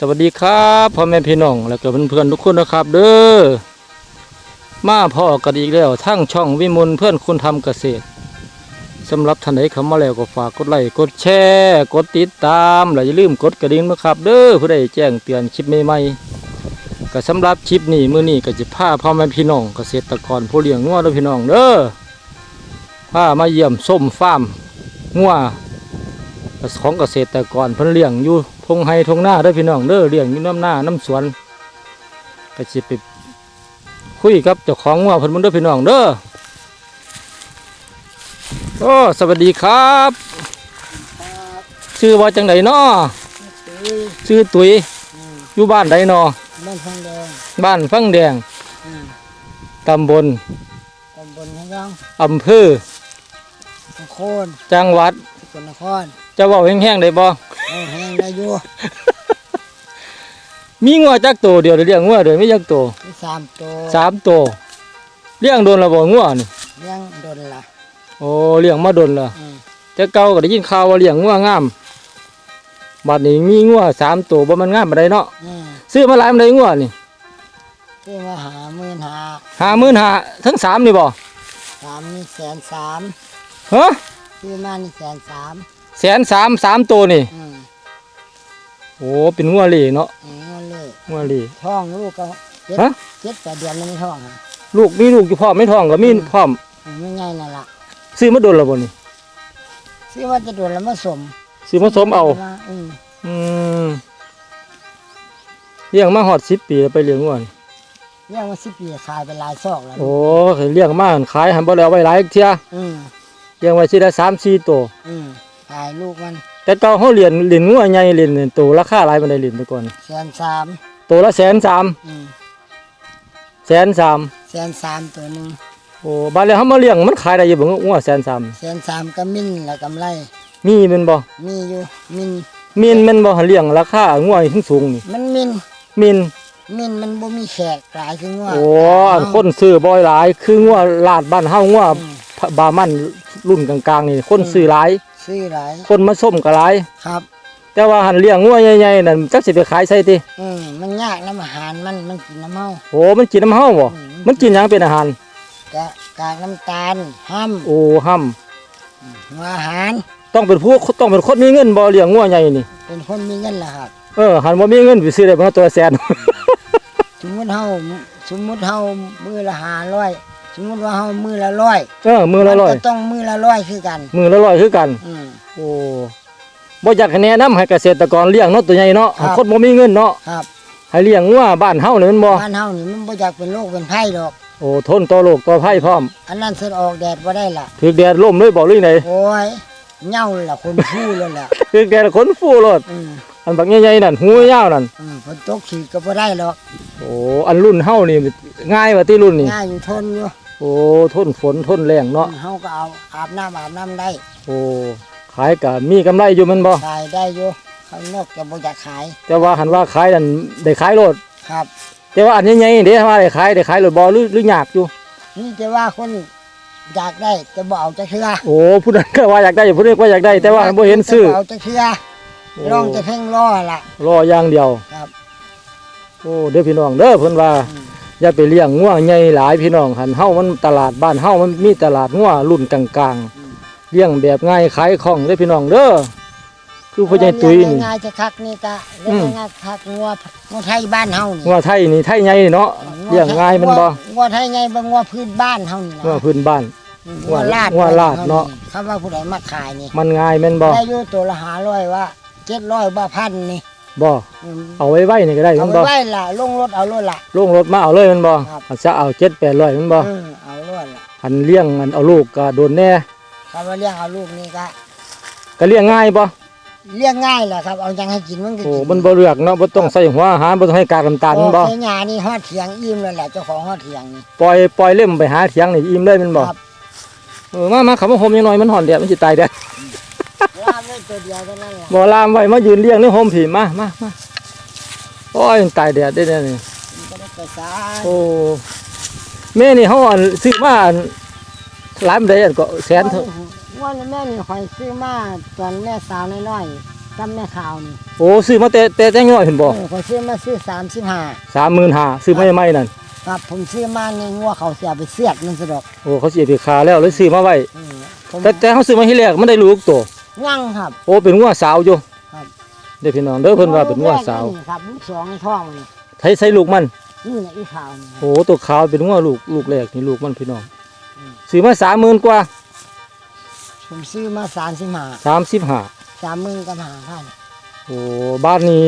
สวัสดีครับพ่อแม่พี่น้องแล้วก็เพื่อนๆทุกคนนะครับ เด้อมาพ่อกันอีกแล้วทั้งช่องวิมลเพื่อนคุณทำเกษตรสำหรับท่านใดเข้ามาแล้วก็ฝากกดไลค์กดแชร์กดติดตามและอย่าลืมกดกระดิ่งนะครับ เด้อเพื่อได้แจ้งเตือนคลิปใหม่ๆก็สำหรับคลิปนี้มื้อนี้ก็จะพาพ่อแม่พี่น้องเกษตรกรผู้เลี้ยงงัวเด้อพี่น้องเด้อพามาเยี่ยมส้มฟาร์มงัวของเกษตรกรเพิ่นเลี้ยงอยู่ ทงไฮทงหน้าเด้อพี่น้องเด้อเลี้ยงอยู่น้ำหน้าน้ำสวนก็สิไปคุยกับเจ้าของว่าเพิ่นมึงเด้อพี่น้องเด้อโอ้สวัสดีครับ ชื่อว่าจังไดน้อซื้อชื่อตุ๋ยอืมอยู่บ้านใดน้อบ้านฟังแดงบ้านฟังแดงอืมตำบลตำบลพะยังอำเภอนครจังหวัดสกลนครจะเว้าแห้งๆได้บ่เอาแห้งได้ อยู่มีงัวจักตัวเดียวเดี๋ยวเลี้ยงงัวเดี๋ยวมีจักตัวมีสามตัวสามตัวเลี้ยงโดนและบ่งัวนี่เลี้ยงดนละโอ้เลี้ยงมาโดนและอืมแต่เก่าก็ได้ยินข่าวว่าเลี้ยงงัวงามบัดนี้มีงัวสามตัวบ่มันงามปานใดเนาะอืมซื้อมาหลายปานใดงัวนี่ซื้อมาหาหมื่นหาห้าหมื่นห้าทั้งสามนี่บ่สามนี่แสนสามฮะซื้อมานี่แสนสามแสนสามสามตัวนี่อืม โอ้เป็นงัวเหล่เนาะเองนั่นเลยงัวเหล่ท้องลูกก็เจ็ดฮะเจ็ดแปดเดือนแล้วไม่ท้องอะลูกมีลูกอยู่พร้อมไม่ท้องก็มีพร้อมอืมไม่ง่ายนั่นละซื้อมาโดนแล้วบ่นี่ซื้อว่าจะโดนแล้วมาสมซื้อมาสมเอา อืมอืมเลี้ยงมาฮอด10ปีแล้วไปเลี้ยงงัวนี่เลี้ยงมาสิบปีขายไปหลายซอกแล้วโอ้เลี้ยงมาขายหันบ่แล้วไว้หลายเที่ยอืมเลี้ยงไว้สิได้3 4ตัว อืม ขายลูกมันแต่เก่าเฮาเลี้ยงเลี้ยงงัวใหญ่เลี้ยงเนี่ยตัวราคาหลายปานใดเลี้ยงแต่ก่อนแสนสามตัวละแสนสามอืมแสนสามแสนสามตัวหนึ่งโอ้บาดแล้วเขามาเลี้ยงมันขายได้อยู่บ่งัวแสนสามแสนสามก็มินและกำไร มีแมันบ่มีอยู่มินมีนแมันบ่หันเลี้ยงราคางัวถึงสูงนี่มันมินมีนมินมันบ่มีแขกหลายคือว่าโอ้อันคนซื้อบ่อยหลาย คืองัวลาดบ้านเฮางัวอืม บามันรุ่นกลางๆนี่คนซื้อหลาย ซื้อหลายคนมาส้มก็หลาย ครับ แต่ว่าหันเลี้ยงงัวใหญ่ๆนั่นจักสิไปขายใส่ติอืมมันยากน้ำอาหารมันมันกินน้ำเมาโอ้มันกินน้ำเฮาบ่อืมันกินหยังเป็นอาหาร กะกากน้ำตาลห้ำโอ้ห้ํหัวอาหารต้องเป็นผู้ต้องเป็นคนมีเงินบ่เลี้ยงงัวใหญ่นี่เป็นคนมีเงินล่ะครับเออหันบ่มีเงินไปซื้อได้บ่ตัวละแสน สมมุติเฮาสมมุติเฮามือละห้าร้อย สมมุติว่าเฮามือละร้อยเออมือละร้อยมันก็ต้องมือละร้อยคือกันมือละร้อยคือกัน อืม โอ้บ่อยากให้แนะนำให้เกษตรกรเลี้ยงเนาะตัวใหญ่เนาะครับ คนบ่มีเงินเนาะครับให้เลี้ยงงัวบ้านเฮานี่มันบ่บ้านเฮานี่มันบ่อยากเป็นโรคเป็นไข้ดอก โอ้ทนต่อโรคต่อภัยพร้อมอันนั้นเสดออกแดดบ่ได้ล่ะ ถึกแดดล่มเลยบ่หรือไงโอ้ยเหงาล่ะคนฟู่แล้วล่ะ ถึกแดดขนฟูโลดอืมอันบักใหญ่ๆนั่นหูยาวนั่นอืมฝนตกฉีดก็บ่ได้หรอก โอ้อันรุ่นเฮานี่ง่ายว่าที่รุ่นนี่ง่ายอยู่ทนอยู่ โอ้ทนฝนทนแรงเนาะเฮาก็เอาอาบน้ำอาบน้ำได้โอ้ขายก็มีกำไรอยู่แมันบ่ขายได้อยู่ข้างนอกจะบ่อยากขายแต่ว่าหันว่าขายนั่นได้ขายโลดครับ แต่ว่าอันใหญ่ๆเด้ว่าได้ขายได้ขายโลดบ่หรือหรือยากอยู่ นี่จะว่าคนอยากได้จะบ่เอาจะเทื่อโอ้ผู้นั้นก็ว่าอยากได้ผู้นี้ก็อยากได้ แต่ว่าบ่เห็นซื้อจะเอาจะเทื่อโอ้ลองจะเพ่งล่อล่ะรออย่างเดียว ครับ โอ้เด้อพี่น้องเด้อเพิ่นว่า อืม อย่าไปเลี้ยงงัวใหญ่หลายพี่น้องหันเฮามันตลาดบ้านเฮามันมีตลาดงัวรุ่นกลางๆเลี้ยงแบบง่ายขายคล่องเด้อพี่น้องเด้อคือพ่อใหญ่ตุ้ยนี่ง่ายๆจะคักนี่ก็อืมง่ายๆคักงัวงัวไทยบ้านเฮานี่งัวไทยนี่ไทยใหญ่เนาะเลี้ยงง่ายมันบ่งัวไทยไงบ่งัวพื้นบ้านเฮานี่นะงัวพื้นบ้านอืมงัวลาดงัวลาดเนาะคำว่าผู้ใดมาขายนี่มันง่ายแม่นบ่ได้อยู่ตัวละ500ว่า700บ่พันนี่ บ่อืมเอาไว้ไว้นี่ก็ได้เอาแม่นไปบ่ไว้ล่ะลงรถเอารถล่ะลงรถมาเอาเลยแม่นบ่ครับ อาจจะเอา7 800แม่นบ่อืมเอารถล่ะหันเลี้ยงอันเอาลูกก็โดนแน่คำว่าเลี้ยงเอาลูกนี่ก็ก็เลี้ยงง่ายบ่เลี้ยงง่ายแหละครับเอายังให้กินมันก็โอ้กินมันบ่เลือกเนาะบ่ต้องใส่หัวอาหารบ่ต้องให้กากน้ำตาลแม่นบ่โอ้ยหญ้านี่ฮอดเถียงอิ่มแล้วแหละเจ้าของฮอดเถียงนี่ ปล่อยปล่อยเล่มไปหาเถียงนี่อิ่มเลยแม่นบ่ครับ เออมามาขับมาโฮมยังน้อยมันห่อนแดดมันสิตายแดดลาบไว้ ตัวเดียวเท่านั้นแหละบ่ลามไว้มายืนเลี้ยงในโฮมผีมามามาโอ้ยตายแดดได้แน่นี่มันก็ได้ไปสายโอ้แม่นี่เฮาอันซื้อมาอันหลายมันได้อันก็แสนเถอะว่าแม่นี่หอยซื้อมาตอนแม่สาวน้อยจำแม่ขาวนี่โอ้ซื้อมาแต่แต่แต่ย่อยเห็นบ่เออเขาซื้อมาซื้อสามสิบห้าสามหมื่นห้าซื้อมาใหม่ๆนั่นครับผมซื้อมาในงัวเขาเสียไปเสียดมันสะดอกโอ้เขาเสียไปคาแล้วเลยซื้อมาไว้ อืมผม แต่แต่เขาซื้อมาที่แรกมันได้ลูกตัว ยั่งครับ โอ้เป็นงัวสาวอยู่ครับ เด้อพี่น้องเด้อเพิ่นว่าเป็นงัวสาวนี่ครับลูกสองในท้องมันนี่ใช้ใช้ลูกมัน นี่แหละอีข่าวนี่ โอ้ตัวขาวเป็นงัวลูกลูกแรกนี่ลูกมันพี่น้องอืม ซื้อมาสามหมื่นกว่าผมซื้อมาสามสิบห้าสามสิบห้าสามหมื่นกับห้าพันโอ้บ้านนี้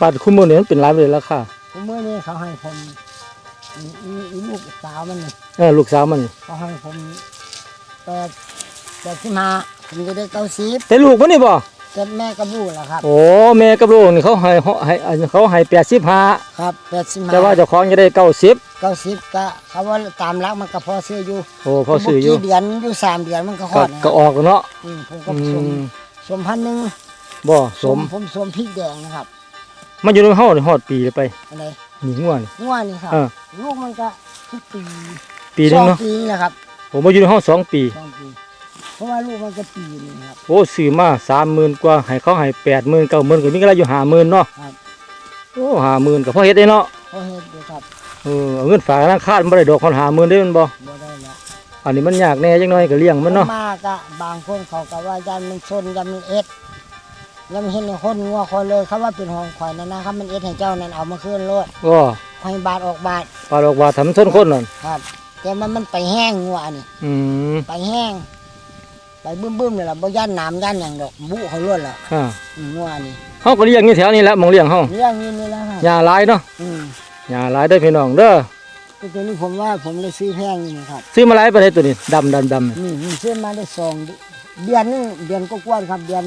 บ้านคุณมือนี่มันเป็นหลายเลยราคาผมเมื่อนี้เขาให้ผมอีอีอีลูกสาวมันนี่เออลูกสาวมันนี่เขาให้ผมแปดแปดสิบห้า ผมจะได้เก้าสิบแต่ลูกมันนี่บ่แต่แม่กับลูกแหละครับ โอ้แม่กับลูกนี่เขาให้ให้ให้เขาให้แปดสิบห้าครับแปดสิบห้าแต่ว่าเจ้าของจะได้เก้าสิบเก้าสิบก็เขาว่าตามรักมันก็พอซื้ออยู่โอ้พอซื้ออยู่กี่เดือนอยู่สามเดือนมันก็คลก็อดนะคก็รับออกเนาะอืมผมก็อืสมมสมพันหนึ่งบ่สมผมสมพริกแดงนะครับ มันอยู่ในห้องนี่ฮอดปีเลยไปอะไรนี่ง่วนี่ง่วนี่ครับเออลูกมันก็ทุกปี ปีหนึงเนาะสอปีนี่แหละครับผมมาอยู่ในห้องสองปีสองปี เพราะว่าลูกมันก็ปีหนึงครับ โอ้ซื้อมาสามหมื่นกว่าให้เขาให้แปดหมื่นเก้าหมื่นก็มีก็ได้อยู่ห้าหมื่นเนาะครับ โอ้ห้าหมื่นก็พอเฮ็ดได้เนาะเพราะเฮ็ดอยู่ครับเออเอาเงินฝากธนาคารบ่ได้ดอกคนห้าหมื่นได้แมันบ่บ่ได้แล้วอันนี้มันยากแน่จังน้อยก็เลี้ยงมันเนาะมากะบางคนเขาก็ว่ายันมันชนยันมันเอ็ดยันมันเห็นในคนงัวคนเลยเขาว่าเป็นของข่อยนั่นนะครับมันเอ็ดให้เจ้านั่นเอามาคืนโลดก็ให้บาทออกบาทปลาดอกว่าทำส้นคนนั่นครับ แต่มันมันไปแห้งงัวนี่อืมไปแห้ง ไปบึ้มบึ้มๆเลยล่ะบ่ย่านน้ำย่านอย่างดอกบุเขาล้วนละอ่าอืมงัวนี่เฮาก็เลี้ยงอยู่แถวนี้แหละหมองเลี้ยงเฮาเรื่องนี้นี่แหล้วครับหญ้าหลายเนาะอืมหญ้าหลายเด้อพี่น้องเด้อแต่ตัวนี้ผมว่าผมเลยซื้อแพงนี่นะครับ ซื้อมาหลายปานใดตัวนี้ดำดำดำนี่นี่ซื้อมาได้สองเดือนนึงเดือนก็กวนครับเดือน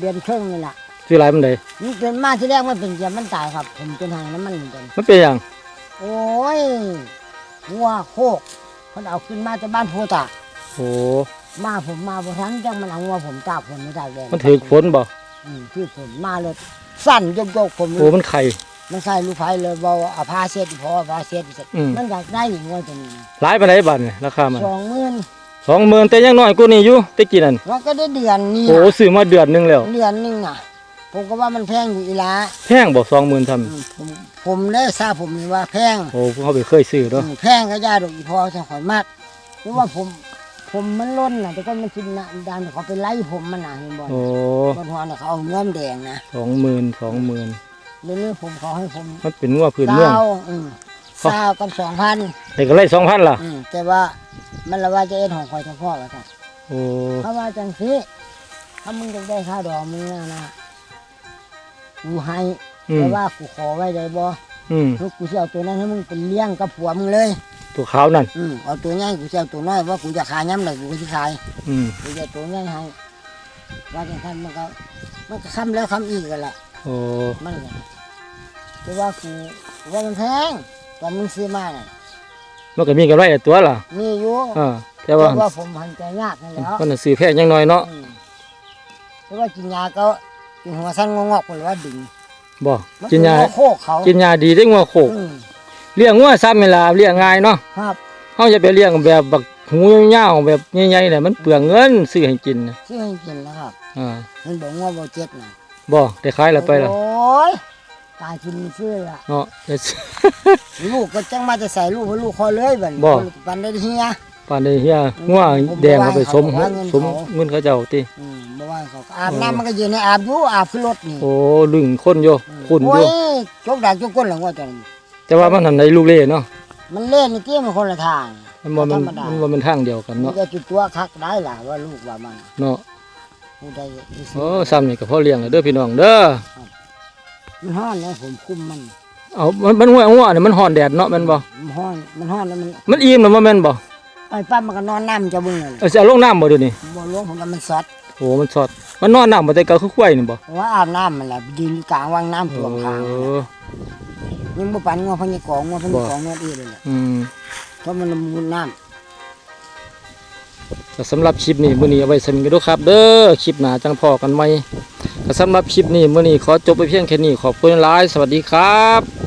เดือนครึ่งนี่แหละซื้อหลายปานใดนี่เป็นมาที่แรกมันเป็นเกียมันตายครับ ผมเป็นหางน้ำมันเหมือนกันมันเป็นหยังโอ้ยงัวโคกมันเอาขึ้นมาจากบ้านโพตาโอ้ มาผมมาบ่ทันจังมันเอางัวผมตากฝนไม่ตากแดดมันถือฝนบ่อืมคือผมมาเลยสั่นยกยกๆผมโอ้มันไข่ มันใส่ลูกไฟเลยบ่เอาผ้าเช็ดพอผ้าเช็ดเสร็จอืม มันอยากได้อีกงัวตัวนี้หลายปานใดบัดนี่ราคามันสองหมื่นสองหมื่นแต่ยังน้อยกว่านี้อยู่แตะกี้นั่นมันก็ได้เดือนนี้โอ้น่ะซื้อมาเดือนหนึงแล้ว เดือนหนึงน่ะ ผมก็ว่ามันแพงอยู่อีหละแพงบ่20,000ทำอืมผมผมได้ทราบผมนี่ว่าแพง โอ้เขาไปเคยซื้อเนาะอืมแพงก็ยาดอกอีพอจะขอยมากเพราะว่าผม ผมมันล้นน่ะแต่ก็มันกินนะดานเขาไปไล่ผมมันน่ะเห็นบ่โอ้บนหัวน่ะเขาเอาเงื่อมแดงนะสองหมื่นสองหมื่นเดี๋ยวนี้ผมเขาให้ผมมันเป็นงัวพื้นเมืองเก้าอืมเก้ากับสองพันแต่ก็ไล่สองพันล่ะ อืมแต่ว่ามันละว่าจะเอ็ดของคอยเฉพาะว่าค่ะโอ้เขาว่าจังสิถ้ามึงจะได้ค่าดอกมึงนะนะกูให้อืแต่มว่ากูขอไว้ได้บ่อืม ลูกกูจะเอาตัวนั้นให้มึงเป็นเลี้ยงกับผัวมึงเลย ตัวขาวนั่นอืมเอาตัวใหญ่กูจะเอาตัวน้อยว่ากูจะขายย้ำไหนกูก็จะขายอืมกูจะเอาตัวใหญ่ให้ว่าจังท่านมันก็มันก็คำแล้วคำอีกกันละโอ้มันก็แต่ว่ากูว่ามันแพงตอนมึงซื้อมาน่ะมันก็มีกำไรแต่ตัวล่ะมีอยู่อ่าแต่แต่ว่าว่าผมหันใจยากนั่นแหล้วมันนะซื้อแพงยังน้อยเนาะอืมแต่ว่ากินยาก็กินหัวสั้นงอกๆคนว่าดึงบ่มักินยาเป็หัวโคกเขากินยาดีได้งัวโคกอืม เลี้ยงงัวซ้ำเวลาเลี้ยงง่ายเนาะครับเฮาจะไปเลี้ยงแบบบักหูยาวๆแบบใหญ่ๆน่ะมันเปลืองเงินซื้อให้กินน่ะซื้อให้กินแล้วครับอ่ามันบอกว่าบ่เจ็ดนะบ่ได้ขายแล้วไปล่ะโอ้ยตายกินซื้อละเนาะได้ซื้อลูกก็จังมาจะใส่ลูกให้ลูกคอเลยบัดนี้บ่ปันได้เฮียปานใดเฮียงัวแดงเอาไปสมผมว่าเงินสมเขาเงินเขาเจ้าติอืมบ่ว่าเขาก็อาบน้ำมันก็ยืนในอาบอยู่อาบขึ้นรถนี่โอ้ลึงคนอยู่คุณอโอ้ยู่ยจกดักจกก้นหลังว่าจัง แต่ว่ามันหันในลูกเล่เนาะมันเล่นนี่เตี้ยมันคนละทาง มันบ่มันธรรมดามั มันบ่เป็นทางเดียวกันมันเนาะจะจุดตัวคักได้ล่ะว่าลูกว่ามันเนาะผู้ใดที่สิโอ้ซ้ำนี่ก็พอเลี้ยงแล้วเด้อพี่น้องเด้อมันห้อนนะผมคุมมันเอามันมันหัวหัวนี่มันฮ้อนแดดเนาะแม่นบ่มันห้อนมันห้อนแล้วมันมันอิ่มแล้วบ่แม่นบ่ไอ้ป้ามันก็นอนน้ำจะเบึ้งเลยเออสิเอาลงน้ำบ่เดี๋ยวนี้บ่หลวงผมก็มันสดโอ้มันสดมันนอนน้ำบ่แต่ก็คือควายนี่บ่เพราะว่าอาบน้ำมันแหละยืนอยู่กลางวังน้ำท่วมทางโอ้ ยังบ่ปันงัวพญกองงัวพญกองงัวอีเลยแหละอืมเพราะมันมุนน้ก็สำหรับคลิปนี้มื้อนี้เอาไว้สำกันเด้อครับ เด้อคลิปหน้าจังพอกันใหม่ก็สำหรับคลิปนี้มื้อนี้ขอจบไปเพียงแค่นี้ขอบคุณหลายสวัสดีครับ